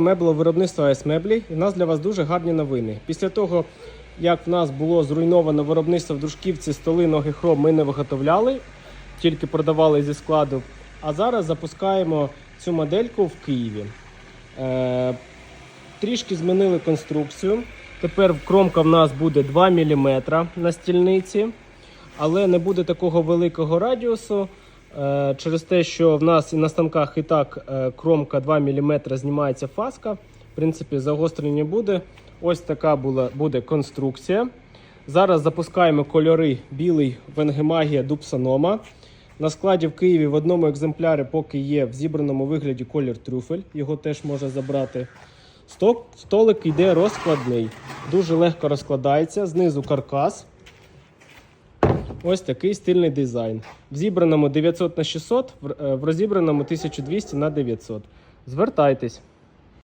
Мебло виробництва АЕС Меблі. І в нас для вас дуже гарні новини. Після того, як в нас було зруйновано виробництво в Дружківці, столи, ноги хром ми не виготовляли, тільки продавали зі складу. А зараз запускаємо цю модельку в Києві. Е, трішки змінили конструкцію. Тепер кромка в нас буде 2 мм на стільниці, але не буде такого великого радіусу. Е, Через те, що в нас і на станках і так е, кромка 2 мм знімається фаска. В принципі, загострення буде. Ось така була, буде конструкція. Зараз запускаємо кольори білий Венгемагія Дупсанома. На складі в Києві в одному екземплярі поки є в зібраному вигляді колір трюфель. Його теж можна забрати. Столик йде розкладний. Дуже легко розкладається. Знизу каркас. Ось такий стильний дизайн. В зібраному 900 на 600, в- е, розібраному 1200 на 900. Звертайтесь.